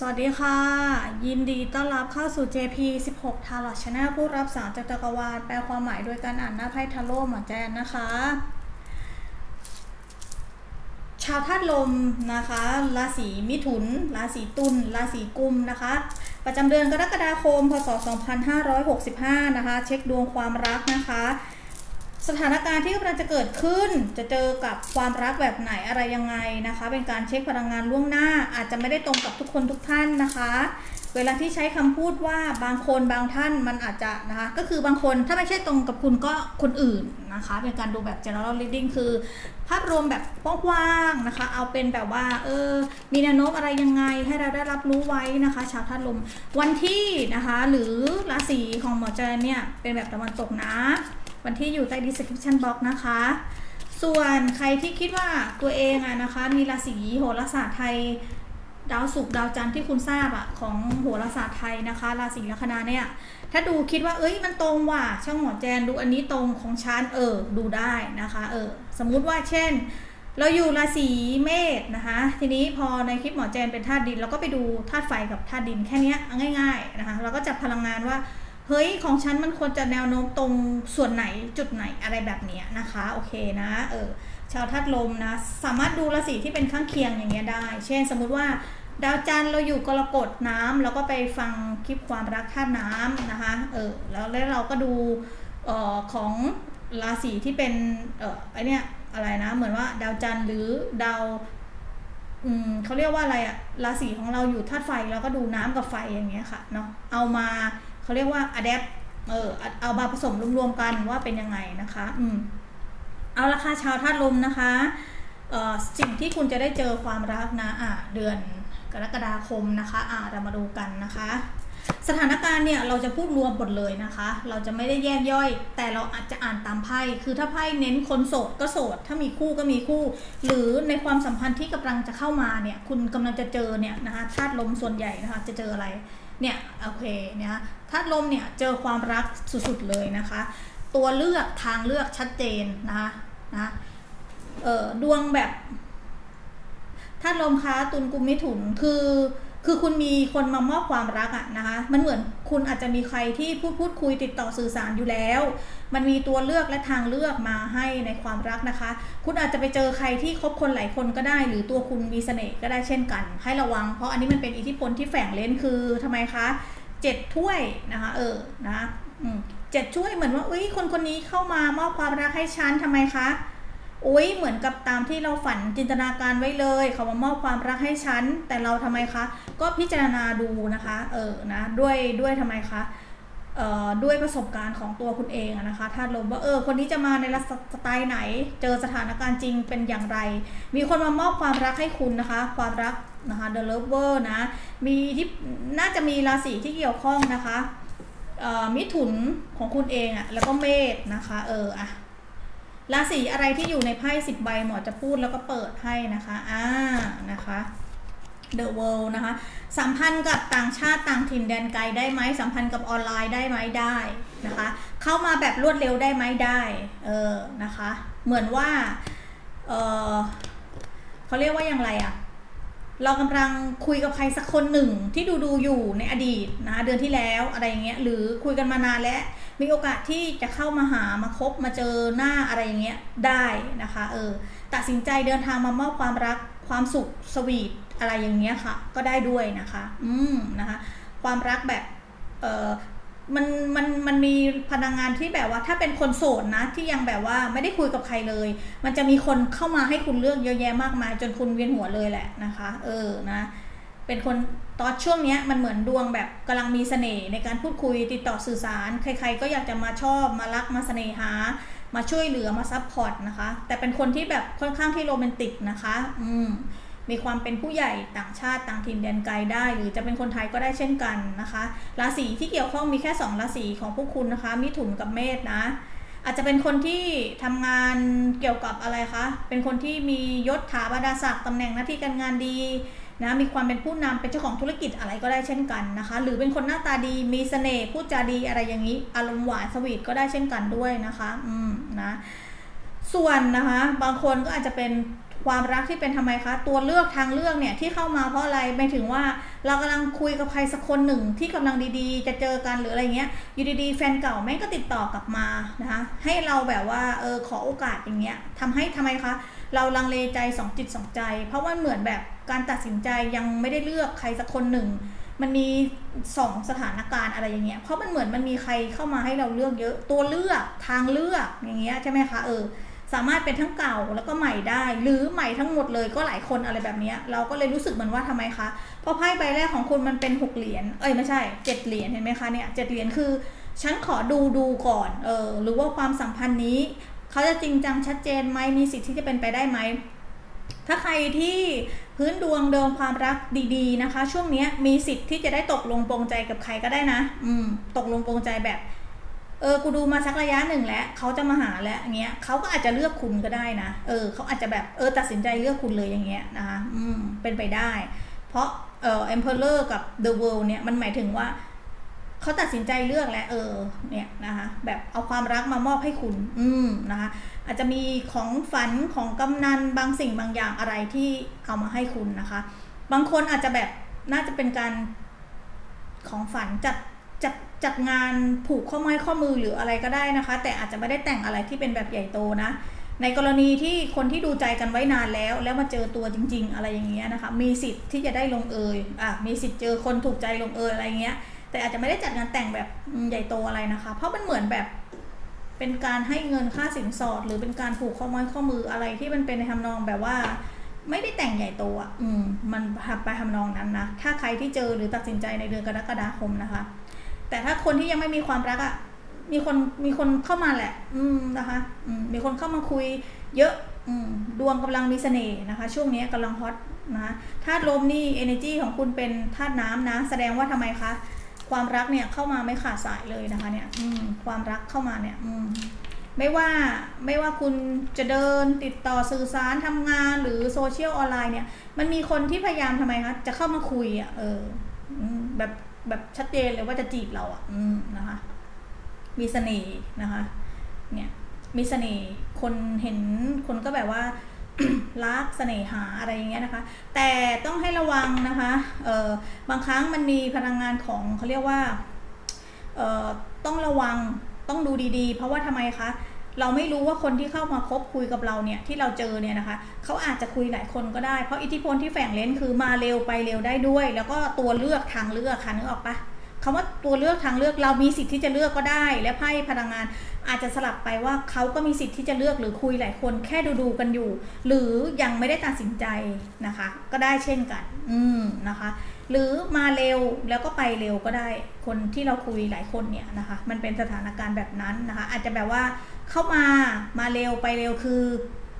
สวัสดีค่ะ ยินดีต้อนรับเข้าสู่ JP 16 t a r o t Channel ผู้รับสารจากจักรวาลแปลความหมายโดยการอ่านหน้าไพ่ทาโร่หมอแจนนะคะ ชาวธาตุลมนะคะ ราศีมิถุน ราศีตุล ราศีกุมนะคะ ประจำเดือนกรกฎาคม พศ 2565 นะคะ เช็คดวงความรักนะคะ สถานการณ์ที่กำลังจะเกิดขึ้น จะเจอกับความรักแบบไหนอะไรยังไงนะคะ เป็นการเช็คพลังงานล่วงหน้า อาจจะไม่ได้ตรงกับทุกคนทุกท่านนะคะ เวลาที่ใช้คำพูดว่าบางคนบางท่านมันอาจจะนะคะ ก็คือบางคนถ้าไม่ใช่ตรงกับคุณก็คนอื่นนะคะ เป็นการดูแบบ general reading คือ ภาพรวมแบบกว้างๆนะคะ เอาเป็นแบบว่าเออมีแนวโน้มอะไรยังไงให้เราได้รับรู้ไว้นะคะ ชาวธาตุลมวันที่นะคะ หรือราศีของหมอเจนเนี่ยเป็นแบบตะวันตกนะ วันที่อยู่ใต้ description box นะคะ ส่วนใครที่คิดว่าตัวเองอะนะคะ มีราศีโหราศาสตร์ไทย ดาวศุกร์ดาวจันทร์ที่คุณทราบอะของโหราศาสตร์ไทยนะคะ ราศีลัคนาเนี่ย ถ้าดูคิดว่าเอ้ยมันตรงว่ะช่างหมอแจนดูอันนี้ตรงของฉันเออดูได้นะคะเออสมมุติว่าเช่นเราอยู่ราศีเมษนะคะ ทีนี้พอในคลิปหมอแจนเป็นธาตุดิน เราก็ไปดูธาตุไฟกับธาตุดินแค่นี้ง่าย ๆนะคะ เราก็จับพลังงานว่า เฮ้ยของฉันมันควรจะแนวโน้มตรงส่วนไหนจุดไหนอะไรแบบเนี้ยนะคะ โอเคนะเออชาวธาตุลมนะ สามารถดูราศีที่เป็นข้างเคียงอย่างเงี้ยได้ เช่น สมมุติว่าดาวจันทร์เราอยู่กรกฎน้ำเราก็ไปฟังคลิปความรักธาตุน้ำนะคะเออแล้วแล้วเราก็ดูเอ่อของราศีที่เป็นเอ่อไอเนี้ยอะไรนะ เหมือนว่าดาวจันทร์หรือดาวอืมเขาเรียกว่าอะไรอะราศีของเราอยู่ธาตุไฟเราก็ดูน้ำกับไฟอย่างเงี้ยค่ะเนาะเอามา เขาเรียกว่า adapt เออเอามาผสมรวมๆกันว่าเป็นยังไงนะคะ อืมเอาละค่ะชาวธาตุลมนะคะเอ่อสิ่งที่คุณจะได้เจอความรักนะอะเดือนกรกฎาคมนะคะอะเรามาดูกันนะคะ สถานการณ์เนี่ยเราจะพูดรวมหมดเลยนะคะ เราจะไม่ได้แยกย่อย แต่เราอาจจะอ่านตามไพ่คือถ้าไพ่เน้นคนโสดก็โสด ถ้ามีคู่ก็มีคู่ หรือในความสัมพันธ์ที่กำลังจะเข้ามาเนี่ยคุณกำลังจะเจอเนี่ยนะคะธาตุลมส่วนใหญ่นะคะจะเจออะไรเนี่ยโอเคเนี่ยาตุลมเนี่ยเจอความรักสุดๆเลยนะคะ ตัวเลือกทางเลือกชัดเจนนะคะนะเออดวงแบบธาตุลมค้าตุลกุมมิถุนคือคือคุณมีคนมามอบความรักอะนะคะมันเหมือนคุณอาจจะมีใครที่พูดพูดคุยติดต่อสื่อสารอยู่แล้ว มันมีตัวเลือกและทางเลือกมาให้ในความรักนะคะ คุณอาจจะไปเจอใครที่คบคนหลายคนก็ได้ หรือตัวคุณมีเสน่ห์ก็ได้เช่นกัน ให้ระวัง เพราะอันนี้มันเป็นอิทธิพลที่แฝงเล่นคือทำไมคะ เจ็ดถ้วยนะคะเออนะอืมเจ็ดถ้วยเหมือนว่าเอ้ยคนคนนี้เข้ามามอบความรักให้ฉันทำไมคะอุ้ยเหมือนกับตามที่เราฝันจินตนาการไว้เลย เขามามอบความรักให้ฉันแต่เราทำไมคะ ก็พิจารณาดูนะคะเออนะด้วยด้วยทำไมคะเอ่อด้วยประสบการณ์ของตัวคุณเองนะคะธาลมว่าเออคนนี้จะมาในลักษณะสไตล์ไหน เจอสถานการณ์จริงเป็นอย่างไร มีคนมามอบความรักให้คุณนะคะ ความรัก นะคะ The Lover นะ มีที่น่าจะมีราศีที่เกี่ยวข้องนะคะมิถุนของคุณเองอะแล้วก็เมษนะคะ เอออะราศีอะไรที่อยู่ในไพ่สิบใบหมอจะพูดแล้วก็เปิดให้นะคะอ่านะคะ The World นะคะ สัมพันธ์กับต่างชาติต่างถิ่นแดนไกลได้ไหมสัมพันธ์กับออนไลน์ได้ไหมได้นะคะ เข้ามาแบบรวดเร็วได้ไหมได้เออนะคะ เหมือนว่าเออเขาเรียกว่าอย่างไรอะ เรากำลังคุยกับใครสักคนหนึ่งที่ดูดูอยู่ในอดีตนะเดือนที่แล้วอะไรอย่างเงี้ยหรือคุยกันมานานแล้วมีโอกาสที่จะเข้ามาหามาคบมาเจอหน้าอะไรอย่างเงี้ยได้นะคะเออตัดสินใจเดินทางมามอบความรักความสุขสวีทอะไรอย่างเงี้ยค่ะ ก็ได้ด้วยนะคะ อืมนะคะ ความรักแบบเออ มันมันมันมีพลังงานที่แบบว่า ถ้าเป็นคนโสดนะ ที่ยังแบบว่าไม่ได้คุยกับใครเลย มันจะมีคนเข้ามาให้คุณเลือกเยอะแยะมากมาย จนคุณเวียนหัวเลยแหละนะคะ เออนะ เป็นคนตอนช่วงเนี้ยมันเหมือนดวงแบบกำลังมีเสน่ห์ในการพูดคุยติดต่อสื่อสาร ใคร ๆ ก็อยากจะมาชอบมารักมาเสน่หา มาช่วยเหลือมาซัพพอร์ตนะคะ แต่เป็นคนที่แบบค่อนข้างที่โรแมนติกนะคะ อืม มีความเป็นผู้ใหญ่ต่างชาติต่างถิ่นแดนไกลได้ หรือจะเป็นคนไทยก็ได้เช่นกันนะคะราศีที่เกี่ยวข้องมีแค่ 2 ราศีของพวกคุณนะคะ มิถุนกับเมษนะอาจจะเป็นคนที่ทำงานเกี่ยวกับอะไรคะ เป็นคนที่มียศถาบรรดาศักดิ์ตำแหน่งหน้าที่การงานดีนะ มีความเป็นผู้นำเป็นเจ้าของธุรกิจอะไรก็ได้เช่นกันนะคะ หรือเป็นคนหน้าตาดี มีเสน่ห์พูดจาดีอะไรอย่างนี้ อารมณ์หวานสวีทก็ได้เช่นกันด้วยนะคะ อืมนะ ส่วนนะคะ บางคนก็อาจจะเป็น ความรักที่เป็นทำไมคะ ตัวเลือกทางเลือกเนี่ยที่เข้ามาเพราะอะไรหมายถึงว่าเรากำลังคุยกับใครสักคนหนึ่งที่กำลังดีๆ จะเจอกันหรืออะไรเงี้ยอยู่ดีๆ แฟนเก่าแม่งก็ติดต่อกลับมานะคะให้เราแบบว่าเออขอโอกาสอย่างเงี้ยทำให้ทำไมคะ เราลังเลใจสองจิตสองใจ เพราะว่าเหมือนแบบการตัดสินใจยังไม่ได้เลือกใครสักคนหนึ่งมันมีสองสถานการณ์อะไรอย่างเงี้ย เพราะมันเหมือนมันมีใครเข้ามาให้เราเลือกเยอะ ตัวเลือกทางเลือกอย่างเงี้ยใช่ไหมคะเออ สามารถเป็นทั้งเก่าแล้วก็ใหม่ได้ หรือใหม่ทั้งหมดเลยก็หลายคนอะไรแบบนี้เราก็เลยรู้สึกเหมือนว่าทำไมคะเพราะไพ่ใบแรกของคุณมันเป็นหกเหรียญเอ้ยไม่ใช่เจ็ดเหรียญเห็นไหมคะเนี่ยเจ็ดเหรียญคือฉันขอดูดูก่อนเออหรือว่าความสัมพันธ์นี้เขาจะจริงจังชัดเจนไหมมีสิทธิ์ที่จะเป็นไปได้ไหมถ้าใครที่พื้นดวงเดิมความรักดีๆนะคะ ช่วงนี้มีสิทธิ์ที่จะได้ตกลงปรงใจกับใครก็ได้นะ อืม ตกลงปรงใจแบบ เออ กูดูมาสักระยะหนึ่งแล้วเขาจะมาหาแล้วอย่างเงี้ยเขาก็อาจจะเลือกคุณก็ได้นะ เออเขาอาจจะแบบเออตัดสินใจเลือกคุณเลยอย่างเงี้ยนะคะอืมเป็นไปได้ เพราะเอ่อ emperor กับ the world เนี่ยมันหมายถึงว่าเขาตัดสินใจเลือกแล้วเออเนี่ยนะคะแบบเอาความรักมามอบให้คุณ อืมนะคะอาจจะมีของฝันของกำนันบางสิ่งบางอย่างอะไรที่เอามาให้คุณนะคะ บางคนอาจจะแบบน่าจะเป็นการของฝันจัด จัดจัดงานผูกข้อไม้ข้อมือหรืออะไรก็ได้นะคะ แต่อาจจะไม่ได้แต่งอะไรที่เป็นแบบใหญ่โตนะ ในกรณีที่คนที่ดูใจกันไว้นานแล้ว แล้วมาเจอตัวจริง ๆ อะไรอย่างเงี้ยนะคะ มีสิทธิ์ที่จะได้ลงเอยอะมีสิทธิ์เจอคนถูกใจลงเอยอะไรเงี้ย แต่อาจจะไม่ได้จัดงานแต่งแบบใหญ่โตอะไรนะคะ เพราะมันเหมือนแบบเป็นการให้เงินค่าสินสอด หรือเป็นการผูกข้อไม้ข้อมืออะไรที่มันเป็นในทำนองแบบว่า ไม่ได้แต่งใหญ่โตอะอืมมันไปทำนองนั้นนะถ้าใครที่เจอหรือตัดสินใจในเดือนกรกฎาคมนะคะ แต่ถ้าคนที่ยังไม่มีความรักอะมีคนมีคนเข้ามาแหละ อืมนะคะอืมมีคนเข้ามาคุย เยอะ อืมดวงกำลังมีเสน่ห์นะคะ ช่วงนี้กำลังฮอตนะธาตุลมนี่ energy ของคุณเป็นธาตุน้ำนะ แสดงว่าทำไมคะความรักเนี่ยเข้ามาไม่ขาดสายเลยนะคะ เนี่ย อืมความรักเข้ามาเนี่ย อืมไม่ว่าไม่ว่าคุณจะเดินติดต่อสื่อสารทำงานหรือโซเชียลออนไลน์เนี่ย มันมีคนที่พยายามทำไมคะจะเข้ามาคุยอะเออแบบ แบบชัดเจนเลยว่าจะจีบเราอะอนะคะ มีเสน่ห์นะคะ เนี่ย มีเสน่ห์คนเห็นคนก็แบบว่ารักเสน่หาอะไรอย่างเงี้ยนะคะ แต่ต้องให้ระวังนะคะเออบางครั้งมันมีพลังงานของเขาเรียกว่าเออต้องระวังต้องดูดีๆ เพราะว่าทำไมคะ เราไม่รู้ว่าคนที่เข้ามาคบคุยกับเราเนี่ยที่เราเจอเนี่ยนะคะเขาอาจจะคุยหลายคนก็ได้เพราะอิทธิพลที่แฝงเลนคือมาเร็วไปเร็วได้ด้วย แล้วก็ตัวเลือกทางเลือกค่ะนึกออกปะคำว่าตัวเลือกทางเลือกเรามีสิทธิ์ที่จะเลือกก็ได้ และไพ่พลังงานอาจจะสลับไปว่าเขาก็มีสิทธิ์ที่จะเลือกหรือคุยหลายคนแค่ดูดูๆกันอยู่ หรือยังไม่ได้ตัดสินใจนะคะ ก็ได้เช่นกัน อืมนะคะ หรือมาเร็วแล้วก็ไปเร็วก็ได้ คนที่เราคุยหลายคนเนี่ยนะคะ มันเป็นสถานการณ์แบบนั้นนะคะ อาจจะแบบว่า เข้ามามาเร็วไปเร็วคือ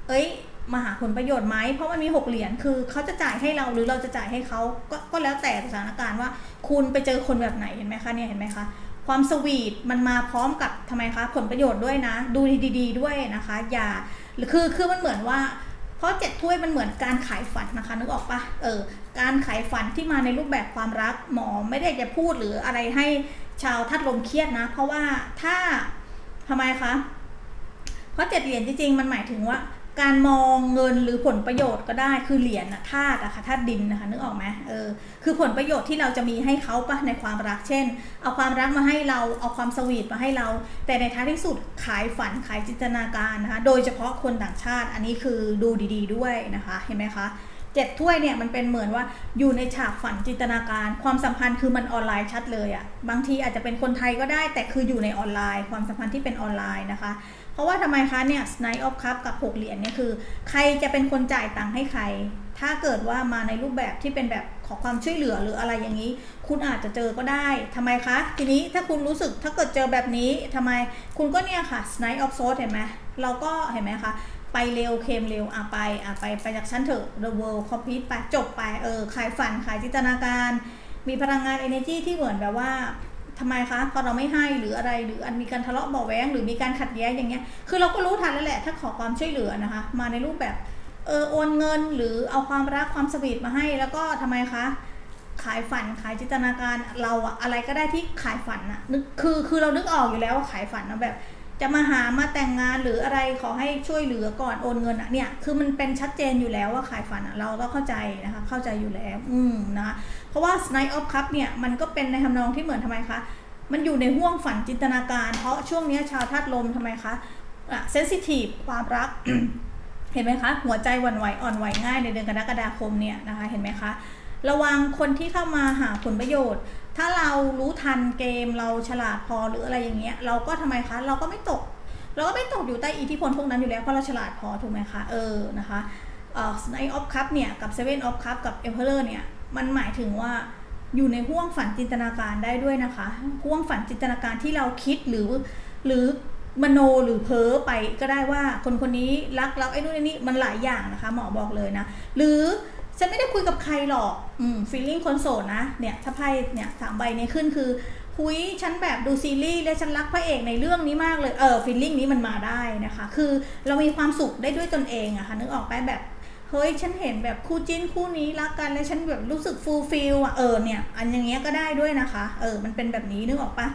เอ้ยมาหาผลประโยชน์ไหมเพราะมันมีหกเหรียญคือเขาจะจ่ายให้เราหรือเราจะจ่ายให้เขาก็ก็แล้วแต่สถานการณ์ว่า คุณไปเจอคนแบบไหนเห็นไหมคะเนี่ยเห็นไหมคะความสวีทมันมาพร้อมกับทำไมคะผลประโยชน์ด้วยนะ ดูดีๆด้วยนะคะ อย่าคือคือมันเหมือนว่าเพราะเจ็ดถ้วยมันเหมือนการขายฝันนะคะนึกออกปะเออการขายฝันที่มาในรูปแบบความรักหมอไม่ได้จะพูดหรืออะไรให้ชาวทัดลมเครียดนะ เพราะว่าถ้าทำไมคะ เพราะเจ็ดเหรียญจริงๆมันหมายถึงว่า การมองเงินหรือผลประโยชน์ก็ได้คือเหรียญอะธาตุอะค่ะธาตุดินนะคะนึกออกไหมเออคือผลประโยชน์ที่เราจะมีให้เขาปะในความรักเช่น เอาความรักมาให้เราเอาความสวีทมาให้เรา แต่ในท้ายที่สุดขายฝันขายจินตนาการนะคะโดยเฉพาะคนต่างชาติอันนี้คือดูดีๆ ด้วยนะคะเห็นไหมคะเจ็ดถ้วยเนี่ยมันเป็นเหมือนว่าอยู่ในฉากฝันจินตนาการ ความสัมพันธ์คือมันออนไลน์ชัดเลยอะบางทีอาจจะเป็นคนไทยก็ได้ แต่คืออยู่ในออนไลน์ ความสัมพันธ์ที่เป็นออนไลน์นะคะ เพราะว่าทำไมคะเนี่ย Knight of Cup กับ 6 เหรียญเนี่ยคือ ใครจะเป็นคนจ่ายตังค์ให้ใคร ถ้าเกิดว่ามาในรูปแบบที่เป็นแบบขอความช่วยเหลือหรืออะไรอย่างนี้ คุณอาจจะเจอก็ได้ทำไมคะ ทีนี้ถ้าคุณรู้สึกถ้าเกิดเจอแบบนี้ทำไมคุณก็เนี่ยค่ะ Knight of Swords เห็นไหมเราก็เห็นไหมคะไปเร็วเคมเร็วอะไปอะไปไปจากชั้นเถอะ The World Complete ไปจบไปเออขายฝันขายจินตนาการ มีพลังงาน energy ที่เหมือนแบบว่า ทำไมคะพอเราไม่ให้หรืออะไรหรืออันมีการทะเลาะเบาแว้งหรือมีการขัดแย้งอย่างเงี้ยคือเราก็รู้ทันแล้วแหละ ถ้าขอความช่วยเหลือนะคะ มาในรูปแบบเออโอนเงินหรือเอาความรักความสวีทมาให้ แล้วก็ทำไมคะขายฝันขายจินตนาการเราอะอะไรก็ได้ที่ขายฝันอะนึกคือคือเรานึกออกอยู่แล้วว่าขายฝันนะแบบ จะมาหามาแต่งงานหรืออะไรขอให้ช่วยเหลือก่อนโอนเงินอะเนี่ยคือมันเป็นชัดเจนอยู่แล้วว่าขายฝันอะเราก็เข้าใจนะคะเข้าใจอยู่แล้ว อืมนะเพราะว่า Night of Cup เนี่ยมันก็เป็นในทำนองที่เหมือนทำไมคะมันอยู่ในห่วงฝันจินตนาการ เพราะช่วงนี้ชาวธาตุลมทำไมคะอะเซนซิทีฟความรัก เห็นไหมคะ หัวใจหวั่นไหวอ่อนไหวง่ายในเดือนกรกฎาคมเนี่ยนะคะเห็นไหมคะระวังคนที่เข้ามาหาผลประโยชน์ ถ้าเรารู้ทันเกมเราฉลาดพอหรืออะไรอย่างเงี้ย เราก็ทำไมคะเราก็ไม่ตก เราก็ไม่ตกอยู่ใต้อิทธิพลพวกนั้นอยู่แล้วเพราะเราฉลาดพอถูกไหมคะเออนะคะเอ่อ Nine of Cup เนี่ยกับ Seven of Cup กับ Emperor เนี่ยมันหมายถึงว่าอยู่ในห่วงฝันจินตนาการได้ด้วยนะคะห่วงฝันจินตนาการที่เราคิดหรือหรือมโนหรือเพ้อไปก็ได้ว่าคนคนนี้รักเราไอ้นู่นไอ้นี่มันหลายอย่างนะคะหมอบอกเลยนะ หรือ ฉันไม่ได้คุยกับใครหรอก อืมฟีลลิ่งคนโสดนะ เนี่ยถ้าไพ่เนี่ยสามใบนี้ขึ้นคือคุยฉันแบบดูซีรีส์แล้วฉันรักพระเอกในเรื่องนี้มากเลย เออฟีลลิ่งนี้มันมาได้นะคะ คือเรามีความสุขได้ด้วยตนเองอะค่ะ นึกออกไปแบบเฮ้ยฉันเห็นแบบคู่จิ้นคู่นี้รักกันแล้วฉันแบบรู้สึกฟูลฟิลอะเออเนี่ย อันอย่างเงี้ยก็ได้ด้วยนะคะ เออมันเป็นแบบนี้นึกออกปะ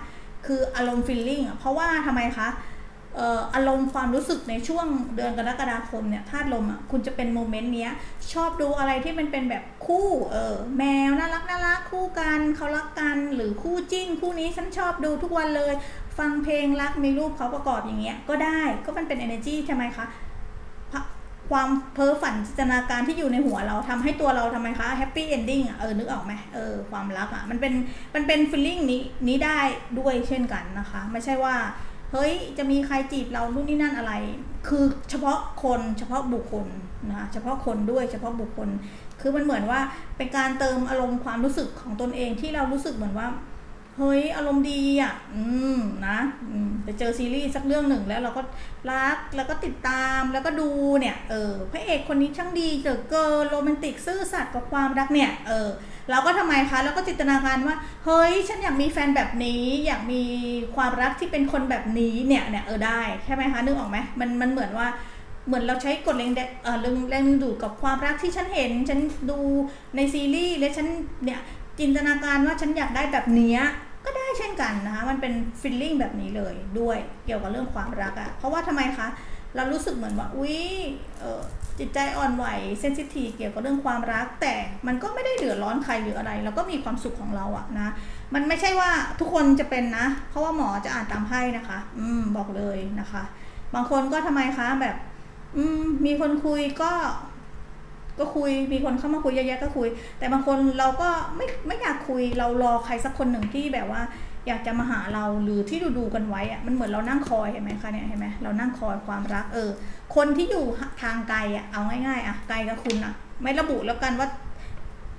คืออารมณ์ฟีลลิ่งอะเพราะว่าทำไมคะเอารมณ์ความรู้สึกในช่วงเดือนกรกฎาคมเนี่ยธาตุลมอะคุณจะเป็นโมเมนต์เนี้ย ชอบดูอะไรที่มันเป็นแบบคู่เออแมวน่ารักน่ารักคู่กันเขารักกันหรือคู่จิ้นคู่นี้ฉันชอบดูทุกวันเลย ฟังเพลงรักมีรูปเขาประกอบอย่างเงี้ยก็ได้ก็มันเป็น energy ใช่ไหมคะความเพ้อฝันจินตนาการที่อยู่ในหัวเราทำให้ตัวเราทำไมคะแฮปปี้เอนดิ้งอะเออนึกออกไหมเออความรักอะมันเป็นมันเป็นฟีลลิ่งนี้นี้ได้ด้วยเช่นกันนะคะ ไม่ใช่ว่า เฮ้ยจะมีใครจีบเรานู่นนี่นั่นอะไร คือเฉพาะคนเฉพาะบุคคลนะคะเฉพาะคนด้วยเฉพาะบุคคล คือมันเหมือนว่าเป็นการเติมอารมณ์ความรู้สึกของตนเองที่เรารู้สึกเหมือนว่า เฮ้ยอารมณ์ดีอะ อืมนะอืมไปเจอซีรีส์สักเรื่องหนึ่งแล้วเราก็รักแล้วก็ติดตามแล้วก็ดูเนี่ยเออพระเอกคนนี้ช่างดีเหลือเกินโรแมนติกซื่อสัตย์กับความรักเนี่ยเออเราก็ทำไมคะเราก็จินตนาการว่า เฮ้ย ฉันอยากมีแฟนแบบนี้ อยากมีความรักที่เป็นคนแบบนี้เนี่ยเนี่ยเออได้ใช่ไหมคะนึกออกไหมมันมันเหมือนว่าเหมือนเราใช้กฎแรงดึงเอ่อแรงแรงดึงดูดกับความรักที่ฉันเห็น ฉันดูในซีรีส์และฉันเนี่ยจินตนาการว่าฉันอยากได้แบบเนี้ย ก็ได้เช่นกันนะคะ มันเป็นฟีลลิ่งแบบนี้เลยด้วยเกี่ยวกับเรื่องความรักอะเพราะว่าทำไมคะ เรารู้สึกเหมือนว่า อุ๊ยเออจิตใจอ่อนไหวเซนซิทีฟเกี่ยวกับเรื่องความรัก แต่มันก็ไม่ได้เดือดร้อนใครหรืออะไรเราก็มีความสุขของเราอะนะ มันไม่ใช่ว่าทุกคนจะเป็นนะ เพราะว่าหมอจะอ่านตามไพ่นะคะ อืมบอกเลยนะคะ บางคนก็ทำไมคะแบบ อืมมีคนคุยก็ ก็คุยมีคนเข้ามาคุยเยอะๆก็คุย แต่บางคนเราก็ไม่ไม่อยากคุยเรารอใครสักคนหนึ่งที่แบบว่า อยากจะมาหาเราหรือที่ดูดูกันไว้อะมันเหมือนเรานั่งคอยเห็นไหมคะเนี่ยเห็นไหมเรานั่งคอยความรักเออ คนที่อยู่ทางไกลอะเอาง่ายๆอะไกลกับคุณอะไม่ระบุแล้วกันว่า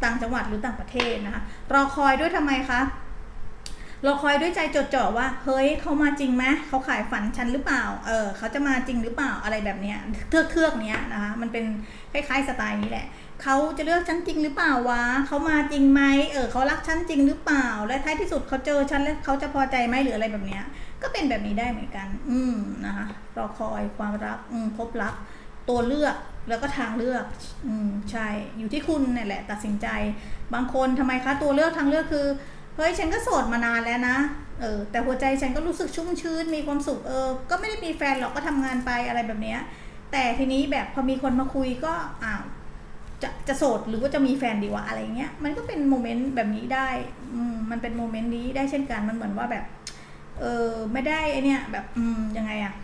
ต่างจังหวัดหรือต่างประเทศนะคะรอคอยด้วยทำไมคะ เราคอยด้วยใจจดจ่อว่า เฮ้ยเขามาจริงไหมเขาขายฝันฉันหรือเปล่า เออเขาจะมาจริงหรือเปล่าอะไรแบบเนี้ยเทือกเทือกเนี้ยนะคะมันเป็นคล้ายๆสไตล์นี้แหละเขาจะเลือกฉันจริงหรือเปล่าวะเขามาจริงไหมเออเขารักฉันจริงหรือเปล่า และท้ายที่สุดเขาเจอฉันแล้วเขาจะพอใจไหมหรืออะไรแบบเนี้ย ก็เป็นแบบนี้ได้เหมือนกัน อืมนะคะรอคอยความรักอืมพบรัก ตัวเลือกแล้วก็ทางเลือก อืมใช่อยู่ที่คุณนี่แหละ ตัดสินใจ บางคนทำไมคะตัวเลือกทางเลือกคือ เฮ้ยฉันก็โสดมานานแล้วนะ เออ แต่หัวใจฉันก็รู้สึกชุ่มชื้นมีความสุขเออ ก็ไม่ได้มีแฟนหรอกก็ทำงานไปอะไรแบบเนี้ย แต่ทีนี้แบบพอมีคนมาคุยก็อ้าวจะจะโสดหรือว่าจะมีแฟนดีวะอะไรเงี้ย มันก็เป็นโมเมนต์แบบนี้ได้อืมมันเป็นโมเมนต์นี้ได้เช่นกันมันเหมือนว่าแบบ เออไม่ได้ไอเนี่ยแบบอืมยังไงอะ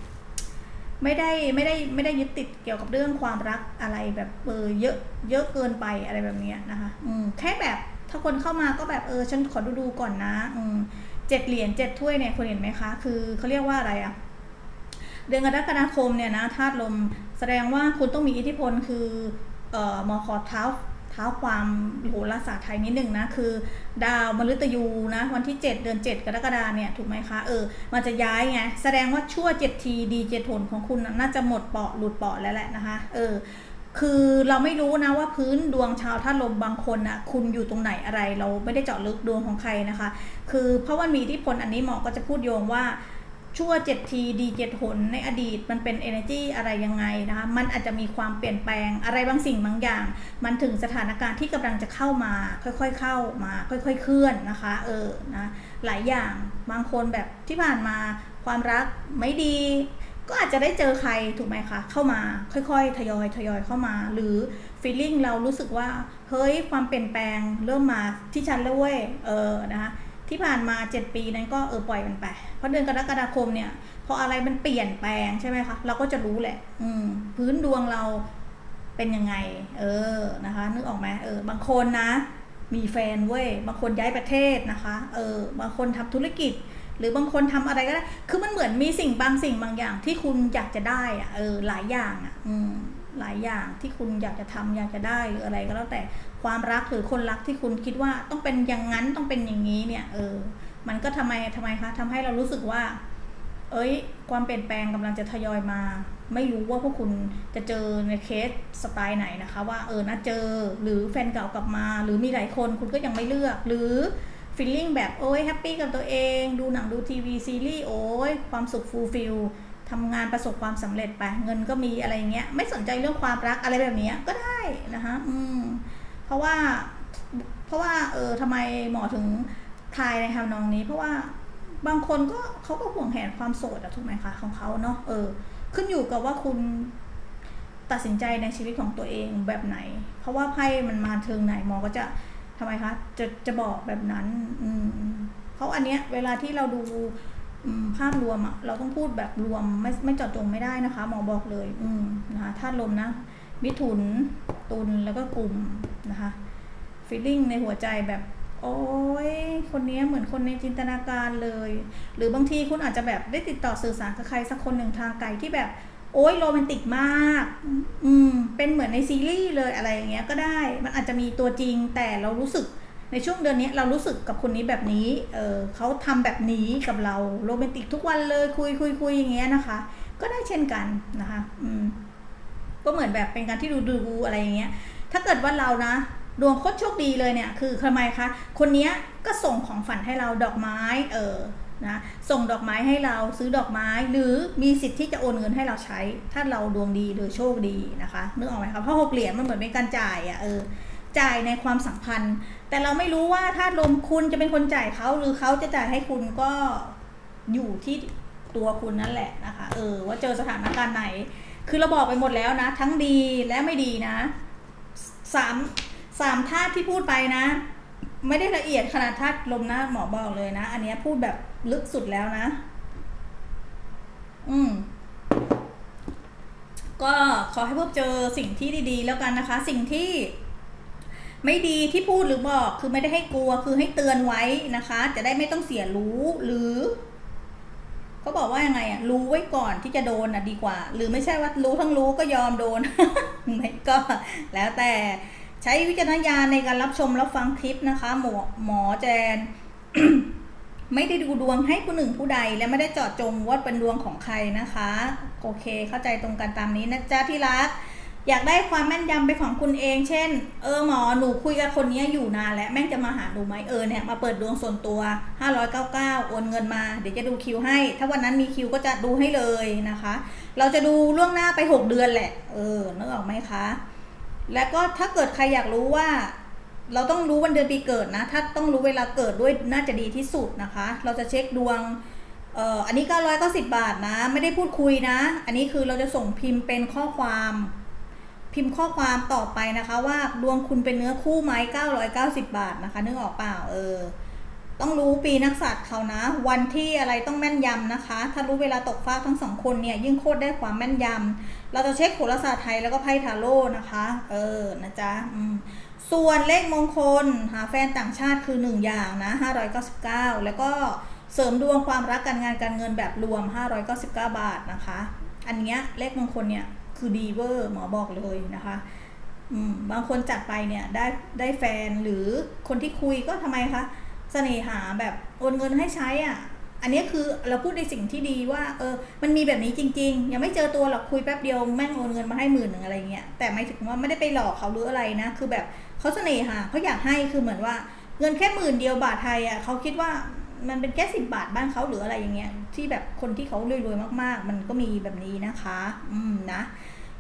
ไม่ได้ไม่ได้ไม่ได้ยึดติดเกี่ยวกับเรื่องความรักอะไรแบบเออเยอะเยอะเกินไปอะไรแบบเนี้ยนะคะ อืมแค่แบบ ถ้าคนเข้ามาก็แบบเออฉันขอดูดูก่อนนะเจ็ดเหรียญเจ็ดถ้วยเนี่ยคุณเห็นไหมคะ คือเขาเรียกว่าอะไรอะเดือนกรกฎาคมเนี่ยนะธาตุลมแสดงว่าคุณต้องมีอิทธิพลคือเอ่อมอขอเท้าเท้าความโหราศาสตร์ไทยนิดหนึ่งนะคือ ดาวมฤตยูนะวันที่ 7 เดือน 7 กรกฎาเนี่ยถูกไหมคะเออมันจะย้ายไงแสดงว่าชั่วเจ็ดทีดีเจ็ดผลของคุณน่ะน่าจะหมดเปาะหลุดเปาะแล้วแหละนะคะเออ คือเราไม่รู้นะว่าพื้นดวงชาวธาลมบางคนนะคุณอยู่ตรงไหนอะไร เราไม่ได้เจาะลึกดวงของใครนะคะ คือเพราะว่ามีทธิพลอันนี้หมอก็จะพูดโยงว่าชั่วเจ็ดทีดีเจ็ดหนในอดีตมันเป็น energy อะไรยังไงนะคะ มันอาจจะมีความเปลี่ยนแปลงอะไรบางสิ่งบางอย่าง มันถึงสถานการณ์ที่กำลังจะเข้ามา ค่อยๆเข้ามา ค่อยๆเคลื่อนนะคะ เออนะหลายอย่างบางคนแบบที่ผ่านมาความรักไม่ดี ก็อาจจะได้เจอใครถูกไหมคะ เข้ามาค่อยๆ ทยอยทยอยเข้ามา หรือฟีลลิ่งเรารู้สึกว่า เฮ้ยความเปลี่ยนแปลงเริ่มมาที่ฉันแล้วเว้ยเออนะคะที่ผ่านมา 7 ปีนั้นก็เออปล่อยมันไป เพราะเดือนกรกฎาคมเนี่ยพออะไรมันเปลี่ยนแปลงใช่ไหมคะ เราก็จะรู้แหละ อืม พื้นดวงเราเป็นยังไง เออนะคะ นึกออกไหมเออบางคนนะ มีแฟนเว้ยบางคนย้ายประเทศนะคะ เออบางคนทำธุรกิจ หรือบางคนทำอะไรก็ได้ คือมันเหมือนมีสิ่งบางสิ่งบางอย่างที่คุณอยากจะได้อะเออหลายอย่างอะอืมหลายอย่างที่คุณอยากจะทำอยากจะได้หรืออะไรก็แล้วแต่ความรักหรือคนรักที่คุณคิดว่าต้องเป็นอย่างนั้นต้องเป็นอย่างนี้เนี่ย เออ มันก็ทำไมทำไมคะทำให้เรารู้สึกว่า เอ้ย ความเปลี่ยนแปลงกำลังจะทยอยมา ไม่รู้ว่าพวกคุณจะเจอในเคสสไตล์ไหนนะคะ ว่าเออนะเจอหรือแฟนเก่ากลับมา หรือมีหลายคนคุณก็ยังไม่เลือกหรือ ฟีลลิ่งแบบโอ้ยแฮปปี้กับตัวเอง ดูหนังดูทีวีซีรีส์โอ้ยความสุขฟูลฟิลทำงานประสบความสำเร็จไป เงินก็มีอะไรเงี้ย ไม่สนใจเรื่องความรักอะไรแบบนี้ก็ได้นะคะอืมเพราะว่า เพราะว่า เออทำไมหมอถึงทายในทำนองนี้ เพราะว่าบางคนก็เขาก็ห่วงแหนความโสดอะถูกไหมคะของเขาเนาะเออ ขึ้นอยู่กับว่าคุณตัดสินใจในชีวิตของตัวเองแบบไหน เพราะว่าไพ่มันมาเทิงไหนหมอก็จะ ทำไมคะจะจะบอกแบบนั้น อืมเพราะอันเนี้ย เวลาที่เราดูภาพรวมอะเราต้องพูดแบบรวมไม่ไม่เจาะจงไม่ได้นะคะหมอบอกเลย อืมนะคะธาตุลมนะมิถุนตุลแล้วก็กลุ่มนะคะฟีลลิ่งในหัวใจแบบ โอ้ยคนนี้เหมือนคนในจินตนาการเลย หรือบางทีคุณอาจจะแบบได้ติดต่อสื่อสารกับใครสักคนหนึ่งทางไกลที่แบบ โอ้ยโรแมนติกมาก อืม เป็นเหมือนในซีรีส์เลยอะไรอย่างเงี้ยก็ได้ มันอาจจะมีตัวจริงแต่เรารู้สึกในช่วงเดือนนี้เรารู้สึกกับคนนี้แบบนี้ เออเขาทำแบบนี้กับเราโรแมนติกทุกวันเลยคุยคุยคุยอย่างเงี้ยนะคะ ก็ได้เช่นกันนะคะ อืม ก็เหมือนแบบเป็นการที่ดูดูอะไรอย่างเงี้ย ถ้าเกิดว่าเรานะดวงโคตรโชคดีเลยเนี่ย คือทำไมคะ คนนี้ก็ส่งของฝันให้เราดอกไม้ เออ นะส่งดอกไม้ให้เราซื้อดอกไม้ หรือมีสิทธิ์ที่จะโอนเงินให้เราใช้ ถ้าเราดวงดีหรือโชคดีนะคะนึกออกไหมคะเพราะหกเหรียญมันเหมือนเป็นการจ่ายอะ่ะเออจ่ายในความสัมพันธ์ แต่เราไม่รู้ว่าถ้าลมคุณจะเป็นคนจ่ายเขาหรือเขาจะจ่ายให้คุณก็อยู่ที่ตัวคุณนั่นแหละนะคะ เออ ว่าเจอสถานการณ์ไหน คือเราบอกไปหมดแล้วนะ ทั้งดีและไม่ดีนะสามสามธาตุที่พูดไปนะ ไม่ได้ละเอียดขนาดธาตุลมนะหมอบอกเลยนะ อันนี้พูดแบบลึกสุดแล้วนะ อืม ก็ขอให้พบเจอสิ่งที่ดี ๆ แล้วกันนะคะ สิ่งที่ไม่ดีที่พูดหรือบอกคือไม่ได้ให้กลัวคือให้เตือนไว้นะคะ จะได้ไม่ต้องเสียรู้หรือเขาบอกว่ายังไงอะรู้ไว้ก่อนที่จะโดนอะดีกว่า หรือไม่ใช่ว่ารู้ทั้งรู้ก็ยอมโดนไม่ก็แล้วแต่ ใช้วิจารณญาณในการรับชมรับฟังคลิปนะคะ หมอหมอแจน ไม่ได้ดูดวงให้ผู้หนึ่งผู้ใด และไม่ได้เจาะจงว่าเป็นดวงของใครนะคะ โอเค เข้าใจตรงกันตามนี้นะจ๊ะที่รักอยากได้ความแม่นยำเป็นของคุณเอง เช่น เออหมอหนูคุยกับคนนี้อยู่นานแล้วแม่งจะมาหาหนูไหมเออเนี่ยมาเปิดดวงส่วนตัว 599 โอนเงินมา เดี๋ยวจะดูคิวให้ ถ้าวันนั้นมีคิวก็จะดูให้เลยนะคะ เราจะดูล่วงหน้าไป 6 เดือนแหละ เออนึกออกไหมคะ แล้วก็ถ้าเกิดใครอยากรู้ว่า เราต้องรู้วันเดือนปีเกิดนะ ถ้าต้องรู้เวลาเกิดด้วยน่าจะดีที่สุดนะคะ เราจะเช็คดวงเอ่ออันนี้ก็ร้อยก็สิบบาทนะ ไม่ได้พูดคุยนะ อันนี้คือเราจะส่งพิมพ์เป็นข้อความ พิมพ์ข้อความต่อไปนะคะ ว่าดวงคุณเป็นเนื้อคู่ไหม990 บาทนะคะนึกออกเปล่าเออ ปีนักษัตริย์เขานะ วันที่อะไรต้องแม่นยำนะคะ ถ้ารู้เวลาตกฟ้าทั้งสองคนเนี่ยยิ่งโคตรได้ความแม่นยำเราจะเช็คโหราศาสตร์ไทยแล้วก็ไพ่ทาโร่นะคะ เออนะจ๊ะส่วนเลขมงคลหาแฟนต่างชาติคือ 1 อย่างนะ 599 แล้วก็เสริมดวงความรักการงานการเงินแบบรวม 599 บาทนะคะ อันเนี้ยเลขมงคลเนี่ยคือดีเวอร์หมอบอกเลยนะคะอืมบางคนจัดไปเนี่ยได้ได้แฟนหรือคนที่คุยก็ทำไมคะ เสน่หาแบบโอนเงินให้ใช้อะ อันนี้คือเราพูดในสิ่งที่ดีว่า เออ มันมีแบบนี้จริง ๆ ยังไม่เจอตัวหรอกคุยแป๊บเดียวแม่งโอนเงินมาให้หมื่นหนึ่งอะไรเงี้ยแต่ไม่ถึงว่าไม่ได้ไปหลอกเขาหรืออะไรนะ คือแบบเขาเสน่หาเขาอยากให้คือเหมือนว่าเงินแค่หมื่นเดียวบาทไทยอะเขาคิดว่ามันเป็นแค่สิบบาทบ้านเขาหรืออะไรอย่างเงี้ยที่แบบคนที่เขารวยๆมาก ๆ มันก็มีแบบนี้นะคะ อืมนะ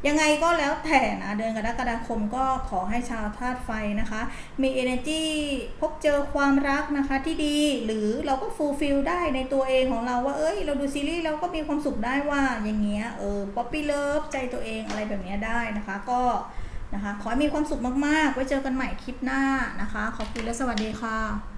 ยังไงก็แล้วแต่นะเดือนกรกฎาคมก็ขอให้ชาวธาตุไฟนะคะ มี energy พบเจอความรักนะคะที่ดีหรือเราก็ fulfill ได้ในตัวเองของเราว่าเอ้ย เราดูซีรีส์เราก็มีความสุขได้ว่าอย่างเงี้ยเออป๊อปปี้เลิฟใจตัวเองอะไรแบบเนี้ยได้นะคะ ก็นะคะ ขอให้มีความสุขมากๆ ไว้เจอกันใหม่คลิปหน้านะคะ ขอบคุณและสวัสดีค่ะ